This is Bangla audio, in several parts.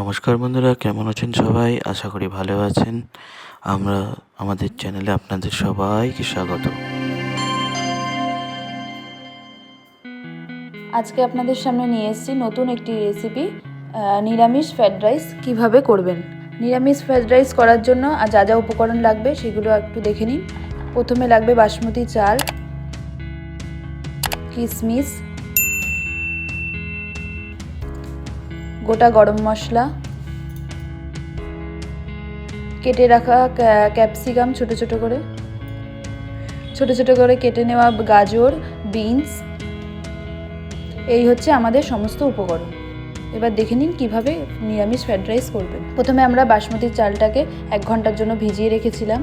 নমস্কার বন্ধুরা, কেমন আছেন সবাই? আশা করি ভালো আছেন। আমরা, আমাদের চ্যানেলে আপনাদের সবাইকে স্বাগত। আজকে আপনাদের সামনে নিয়ে এসেছি নতুন একটি রেসিপি নিরামিষ ফ্রায়েড রাইস কীভাবে করবেন। নিরামিষ ফ্রায়েড রাইস করার জন্য আর যা যা উপকরণ লাগবে সেগুলো একটু দেখে নিন। প্রথমে লাগবে বাসমতি চাল কিশমিশ গোটা গরম মশলা। কেটে রাখা ক্যাপসিকাম ছোট ছোট করে। ছোট ছোট করে কেটে নেওয়া গাজর, বিনস। এই হচ্ছে আমাদের সমস্ত উপকরণ। এবার দেখে নিন কীভাবে নিরামিষ ফ্রায়েড রাইস করবেন। প্রথমে আমরা বাসমতি চালটাকে এক ঘণ্টার জন্য ভিজিয়ে রেখেছিলাম।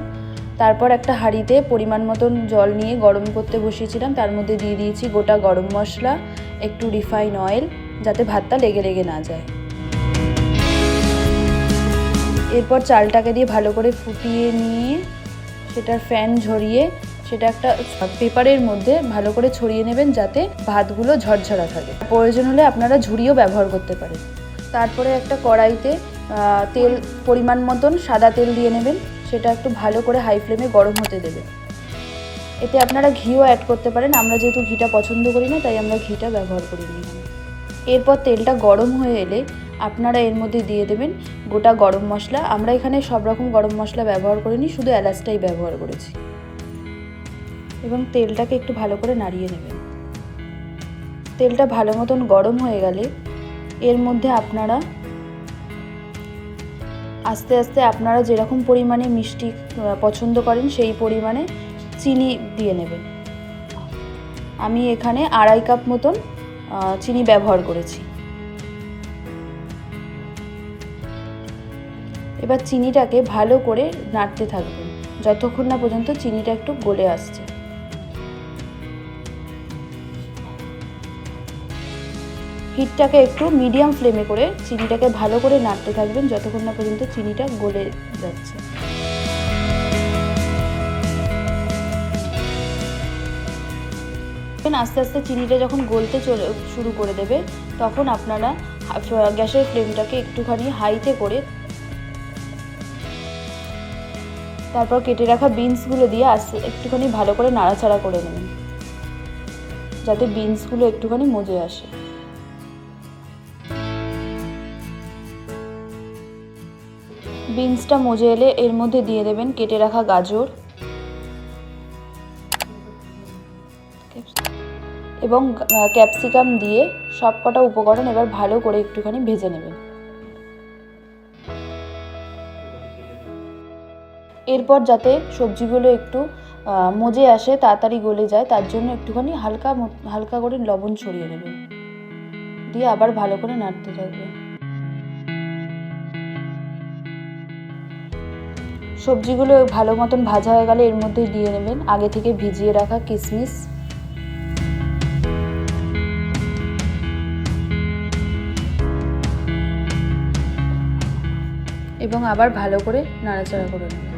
তারপর একটা হাঁড়িতে পরিমাণ মতন জল নিয়ে গরম করতে বসিয়েছিলাম। তার মধ্যে দিয়ে দিয়েছি গোটা গরম মশলা, একটু রিফাইন অয়েল। যাতে ভাতটা লেগে লেগে না যায়। এরপর চালটাকে দিয়ে ভালো করে ফুটিয়ে নিয়ে সেটার ফ্যান ঝরিয়ে সেটা একটা পেপারের মধ্যে ভালো করে ছড়িয়ে নেবেন যাতে ভাতগুলো ঝরঝরা থাকে। প্রয়োজন হলে আপনারা ঝুড়িও ব্যবহার করতে পারেন। তারপরে একটা কড়াইতে তেল পরিমাণ মতন সাদা তেল দিয়ে নেবেন, সেটা একটু ভালো করে হাই ফ্লেমে গরম হতে দেবেন এতে আপনারা ঘিও অ্যাড করতে পারেন। আমরা যেহেতু ঘিটা পছন্দ করি না, তাই আমরা ঘিটা ব্যবহার করি না এখানে এরপর তেলটা গরম হয়ে এলে আপনারা এর মধ্যে দিয়ে দেবেন গোটা গরম মশলা। আমরা এখানে সব রকম গরম মশলা ব্যবহার করিনি, শুধু এলাচটাই ব্যবহার করেছি। এবং তেলটাকে একটু ভালো করে নাড়িয়ে নেবেন। তেলটা ভালো মতন গরম হয়ে গেলে এর মধ্যে আপনারা আস্তে আস্তে আপনারা যেরকম পরিমাণে মিষ্টি পছন্দ করেন সেই পরিমাণে চিনি দিয়ে নেবেন। আমি এখানে আড়াই কাপ মতন চিনি ব্যবহার করেছি। এবার চিনিটাকে ভালো করে নাড়তে থাকবেন। যতক্ষণ না পর্যন্ত চিনিটা একটু গলে আসছে। হিটটাকে একটু মিডিয়াম ফ্লেমে করে চিনিটাকে ভালো করে নাড়তে থাকবেন, যতক্ষণ না পর্যন্ত চিনিটা গলে যাচ্ছে। আস্তে আস্তে চিনিটা যখন গলতে শুরু করে দেবে, তখন আপনারা গ্যাসের ফ্লেমটাকে একটুখানি হাইতে করে তারপর কেটে রাখা বিনসগুলো দিয়ে আস্তে, একটুখানি ভালো করে নাড়াচাড়া করে নেবেন। যাতে বিনসগুলো একটুখানি মজে আসে। বিনসটা মজে এলে এর মধ্যে দিয়ে দেবেন কেটে রাখা গাজর। এবং ক্যাপসিকাম দিয়ে সব কটা উপকরণ এবার ভালো করে একটুখানি ভেজে নেবেন। এরপর যাতে সবজিগুলো একটু মজে আসে, তাড়াতাড়ি গলে যায়, তার জন্য একটুখানি হালকা হালকা করে লবণ ছড়িয়ে নেবেন। দিয়ে আবার ভালো করে নাড়তে থাকবে সবজিগুলো ভালো মতন ভাজা হয়ে গেলে এর মধ্যে দিয়ে নেবেন। আগে থেকে ভিজিয়ে রাখা কিশমিশ এবং আবার ভালো করে নাড়াচাড়া করে নেবেন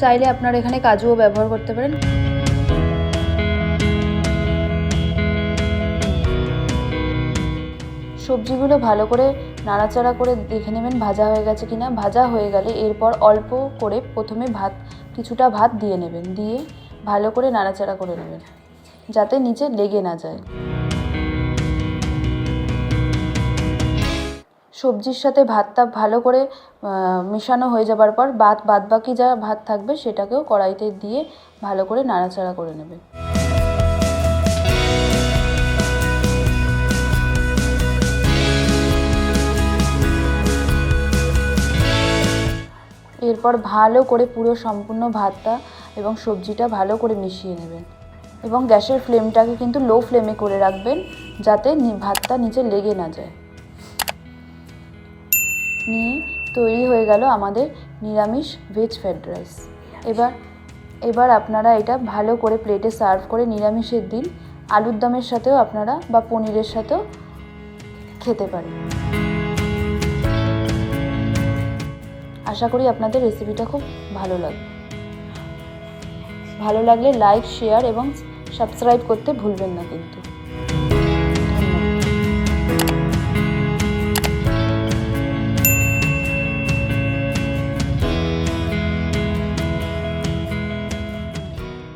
চাইলে আপনারা এখানে কাজুও ব্যবহার করতে পারেন। সবজিগুলো ভালো করে নাড়াচাড়া করে দেখে নেবেন ভাজা হয়ে গেছে কিনা। ভাজা হয়ে গেলে এরপর অল্প করে প্রথমে ভাত, কিছুটা ভাত দিয়ে নেবেন। দিয়ে ভালো করে নাড়াচাড়া করে নেবেন, যাতে নিচে লেগে না যায়। সবজির সাথে ভাতটা ভালো করে মেশানো হয়ে যাবার পর বাদ, বাদবাকি যা ভাত থাকবে সেটাকেও কড়াইতে দিয়ে ভালো করে নাড়াচাড়া করে নেবে। এরপর ভালো করে পুরো সম্পূর্ণ ভাতটা এবং সবজিটা ভালো করে মিশিয়ে নেবেন এবং গ্যাসের ফ্লেমটাকে কিন্তু লো ফ্লেমে করে রাখবেন যাতে ভাতটা নিচে লেগে না যায়। নিয়ে তৈরি হয়ে গেল আমাদের নিরামিষ ভেজ ফ্রায়েড রাইস এবার এবার আপনারা এটা ভালো করে প্লেটে সার্ভ করে নিরামিষের দিন আলুর দমের সাথেও আপনারা বা পনিরের সাথেও খেতে পারেন। আশা করি আপনাদের রেসিপিটা খুব ভালো লাগবে। ভালো লাগলে লাইক শেয়ার এবং সাবস্ক্রাইব করতে ভুলবেন না কিন্তু।